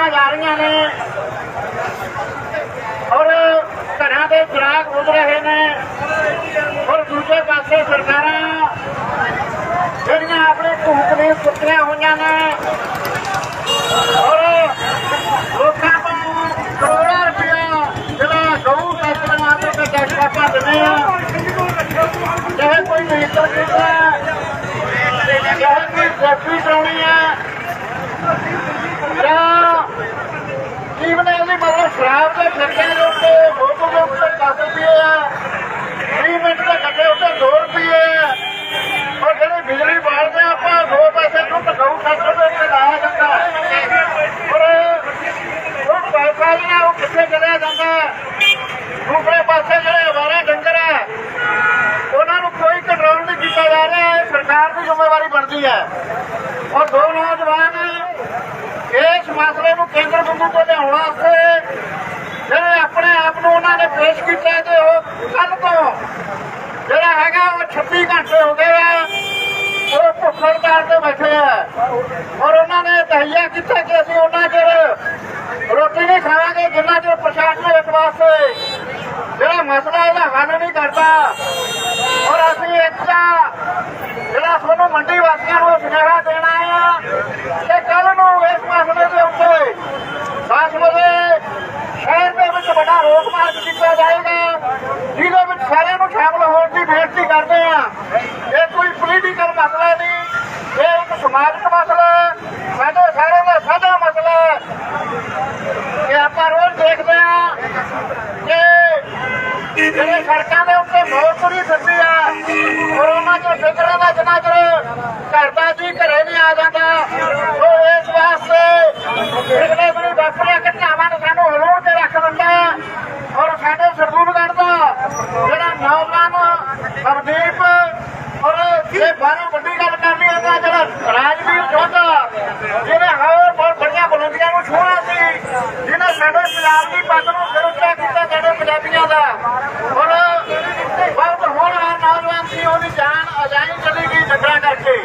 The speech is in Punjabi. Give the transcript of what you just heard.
ਮੋਟਰਾਂ ਜਾ ਰਹੀਆਂ ਨੇ। ਔਰ ਘਰਾਂ ਦੇ ਚਿਰਾਗ ਬੁਝ ਰਹੇ ਨੇ। ਔਰ ਦੂਜੇ ਪਾਸੇ ਸਰਕਾਰਾਂ ਜਿਹੜੀਆਂ ਆਪਣੇ ਭੂਖ ਨੇ ਸੁੱਤੀਆਂ ਹੋਈਆਂ ਨੇ। ਔਰ ਲੋਕਾਂ ਤੋਂ ਕਰੋੜਾਂ ਰੁਪਇਆ ਜਿਹੜਾ ਗਊ ਫੈਕਟਰੀਆਂ ਦੇ ਤੇ ਟੈਕਸ ਭਰਦੇ ਆ। ਚਾਹੇ ਕੋਈ ਮੀਟਰ ਖਰੀਦਣਾ ਚਾਹੇ ਕੋਈ ਫੈਕਟਰੀ ਕਰਾਉਣੀ ਹੈ ਜਾਂ ਜੀਵਨ ਇਹਦੀ ਮਤਲਬ ਸ਼ਰਾਬ ਦੇ ਠੇਕੇ ਦੇ ਉੱਤੇ ਦੋ ਦੋ ਦੇ ਉੱਤੇ 10 ਰੁਪਏ ਆ। 20 ਮਿੰਟ ਦੇ ਘੱਟੇ ਉੱਤੇ 2 ਰੁਪਏ ਆ। ਔਰ ਜਿਹੜੇ ਬਿਜਲੀ ਬਾਲਦੇ ਆਪਾਂ 2 ਪੈਸੇ ਨੂੰ ਟਕਾਊ ਖਰਚ ਦੇ ਉੱਤੇ ਲਾਇਆ ਜਾਂਦਾ ਔਰ ਉਹ ਪੈਸਾ ਜਿਹੜਾ ਉਹ ਕਿੱਥੇ ਚਲਿਆ ਜਾਂਦਾ? ਦੂਸਰੇ ਪਾਸੇ ਜਿਹੜੇ ਅਵਾਰਾ ਡੰਗਰ ਆ, ਉਹਨਾਂ ਨੂੰ ਕੋਈ ਕੰਟਰੋਲ ਨਹੀਂ ਕੀਤਾ ਜਾ ਰਿਹਾ। ਇਹ ਸਰਕਾਰ ਦੀ ਜ਼ਿੰਮੇਵਾਰੀ ਬਣਦੀ ਹੈ। ਔਰ ਦੋ ਨੌਜਵਾਨ ਇਸ ਮਸਲੇ ਨੂੰ ਕੇਂਦਰ ਬਿੰਦੂ ਤੋਂ ਲਿਆਉਣ ਵਾਸਤੇ ਆਪ ਨੂੰ ਉਹਨਾਂ ਨੇ ਪੇਸ਼ ਕੀਤਾ ਤੇ ਉਹ ਕੱਲ ਤੋਂ ਜਿਹੜਾ ਹੈਗਾ ਉਹ 26 ਘੰਟੇ ਹੋ ਗਏ ਆ। ਉਹ ਭੁੱਖ ਤੇ ਬੈਠੇ ਆ। ਔਰ ਉਹਨਾਂ ਨੇ ਤਹਈਆ ਕੀਤਾ ਕਿ ਅਸੀਂ ਉਹਨਾਂ ਚਿਰ ਰੋਟੀ ਨਹੀਂ ਖਾਵਾਂਗੇ, ਜਿੰਨਾ ਚਿਰ ਪ੍ਰਸ਼ਾਸਨ ਇੱਕ ਵਾਸਤੇ ਜਿਹੜਾ ਮਸਲਾ ਇਹਦਾ ਹੱਲ ਨਹੀਂ ਕਰਦਾ। ਔਰ ਅਸੀਂ ਇੱਕ ਜਿਹੜਾ ਤੁਹਾਨੂੰ ਮੰਡੀ ਵਾਸੀਆਂ ਨੂੰ ਸੁਨੇਹਾ ਦੇਣਾ ਆ ਕਿ ਕੱਲ ਨੂੰ ਇਸ ਮਸਲੇ ਦੇ ਉੱਤੇ 10 ਵਜੇ ਸ਼ਹਿਰ ਦੇ ਵਿੱਚ ਵੱਡਾ ਰੋਕ ਮਾਰਚ ਕੀਤਾ ਜਾਏਗਾ ਜਿਹਦੇ ਵਿੱਚ ਸਾਰਿਆਂ ਨੂੰ ਸ਼ਾਮਲ ਹੋਣ ਦੀ ਬੇਨਤੀ ਕਰਦੇ ਆ। ਇਹ ਕੋਈ ਪੋਲੀਟੀਕਲ ਮਸਲਾ ਨਹੀਂ, ਇਹ ਇੱਕ ਸਮਾਜਿਕ ਮਸਲਾ ਹੈ। ਸਾਡੇ ਸਾਰਿਆਂ ਦਾ ਸਾਂਝਾ ਮਸਲਾ ਹੈ। ਕਿ ਆਪਾਂ ਰੋਜ਼ ਦੇਖਦੇ ਆ ਕਿ ਜਿਹੜੇ ਸੜਕਾਂ ਦੇ ਉੱਤੇ ਮੌਤ ਤੁਰੀ ਫਿਰਦੀ ਆ, ਕੋਰੋਨਾ ਚ ਫਿਕਰਾਂ ਦਾ ਜਿੰਨਾ ਚਿਰ ਘਰ ਦਾ ਜੀ ਘਰੇ ਨਹੀਂ ਆ ਜਾਂਦਾ। ਉਹ ਇਸ ਵਾਸਤੇ ਪਿਛਲੇ ਦਿਨੀ ਵਾਪਰੀਆਂ ਇਹ ਬਾਰੇ ਵੱਡੀ ਗੱਲ ਕਰਨੀ ਹੈ ਤਾਂ ਜਿਹੜਾ ਰਾਜਵੀਰ ਜੋਧਾ, ਜਿਹਨੇ ਹੋਰ ਬਹੁਤ ਬੜੀਆਂ ਬੁਲੰਦੀਆਂ ਨੂੰ ਛੂਹਿਆ ਸੀ, ਜਿਹਨੇ ਸਾਡੇ ਪੰਜਾਬ ਦੀ ਪੱਗ ਨੂੰ ਫਿਰ ਉੱਚਾ ਕੀਤਾ ਸਾਡੇ ਪੰਜਾਬੀਆਂ ਦਾ ਔਰ ਬਹੁਤ ਹੁਣ ਨੌਜਵਾਨ ਸੀ, ਉਹਦੀ ਜਾਨ ਅਜਾਈ ਚਲੀ ਗਈ ਝਗੜਾ ਕਰਕੇ।